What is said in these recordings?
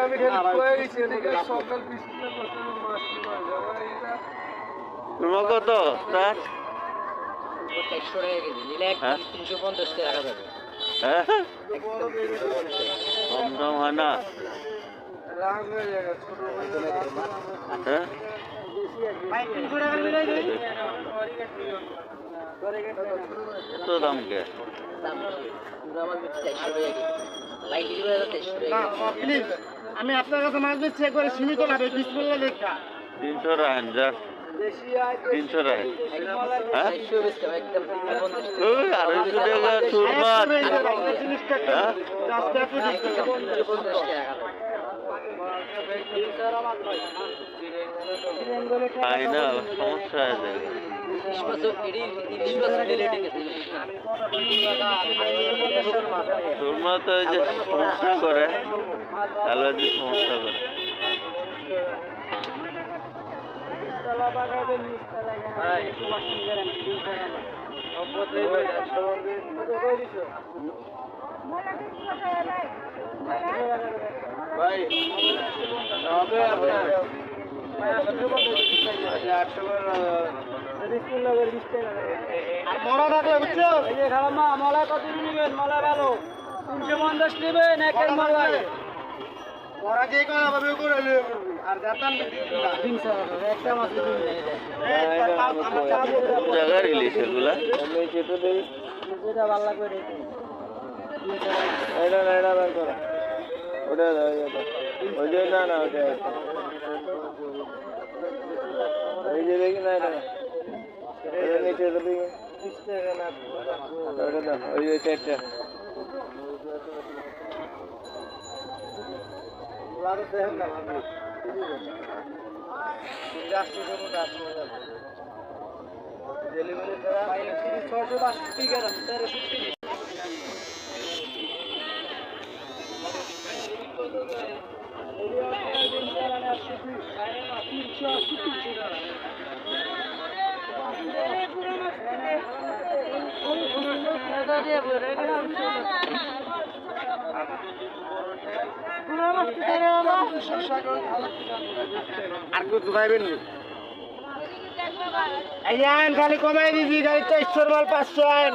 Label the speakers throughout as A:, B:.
A: আমি
B: সকাল
C: তোমার কত স্যার হ্যাঁ? কম দাম হয়? না দাম কে?
A: আমি আপনার কাছে মাছ দিচ্ছি একবারে সীমিত লাভে বিসমিল্লা লেখা।
C: তিনশো রাখেন যা। তিনশো
D: টাকা
C: আড়াইশো টাকা সুর
D: যাবে।
C: না, সমস্যা হয়ে যায়
D: ইলিশ মাছও এডি ইলিশ মাছ নিলে ঠিক আছে
C: সুর মাছ তো যে সমস্যা করে অ্যালার্জি সমস্যা করে
B: ভাই
A: মলা থাকলে বুঝছ মলা কত নেবেন মলা ভালো তিনশো পঞ্চাশ নেবেন একের মলাই মরা যে কোনো ভাবে করে আর যাতান একটা মাছ
C: জায়গার ইলিশ এগুলা
A: যেটা ভালো লাগবে
B: এটা এটা বের করো ওটা দাও এটা ওই যে না না ওটা এই যে দেখি না এটা না এটা নিচে তো দেখি ওটা দাও ওই যে চারটা
A: ছশো বাষট্টি গ্রাম তেরোশো আইন খালি কমাই দিবি গাড়ি চারশোর মাল পাঁচশো আইন।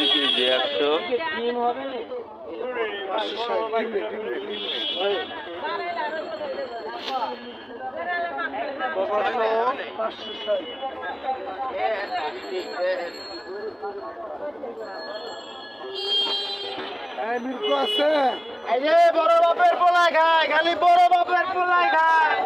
C: কেজি একশো
B: আছে
A: বড় বাপের পোলায় খায় খালি বড় বাপের পোলায় খায়।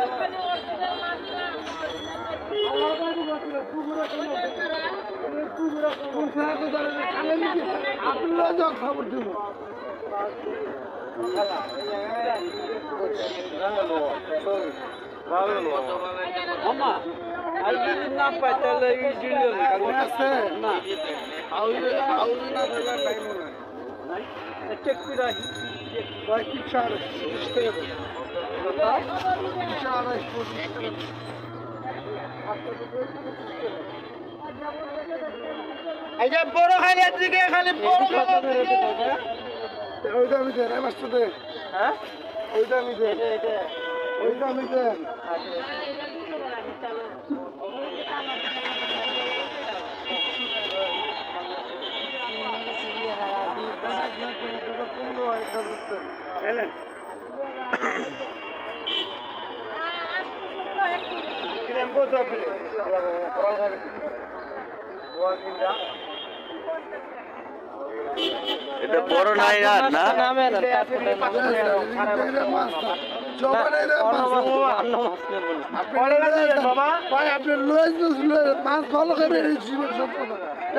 B: আব্দুল্লাহ যাও খবর দিব
A: নাম পাই তাহলে
B: আছে না আউলে আউলে না থাকলে টাইম নাই
A: চেক করে
B: ভাই কি চার পঁচিশ টাকা তিনশো আড়াইশ পঁচিশ টাকা
A: এই যে বড় খাইলে দিকে খালি বড়
B: ওইটা আমি দেন আমার সাথে
A: হ্যাঁ?
B: ওইটা আমি দেন ওইটা আমি দেন
C: এটা বড় নাই আর না?
A: বাবা
B: মাছ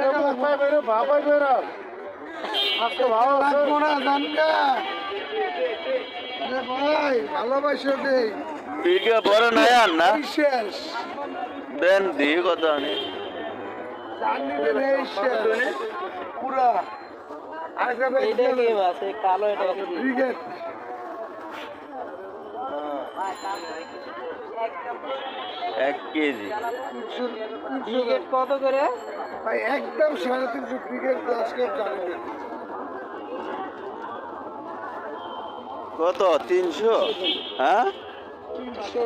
B: ভালো বেরো ভালো লাগবো না? ভাই ভালোবাসে
C: বড়
B: শেষ।
C: দেন দিয়ে কত
A: কালো এটা
B: ক্রিকেট
C: এক কেজি
A: কত? করে
B: একদম তিনশো? ক্রিকেট
C: কত তিনশো হ্যাঁ
B: তিনশো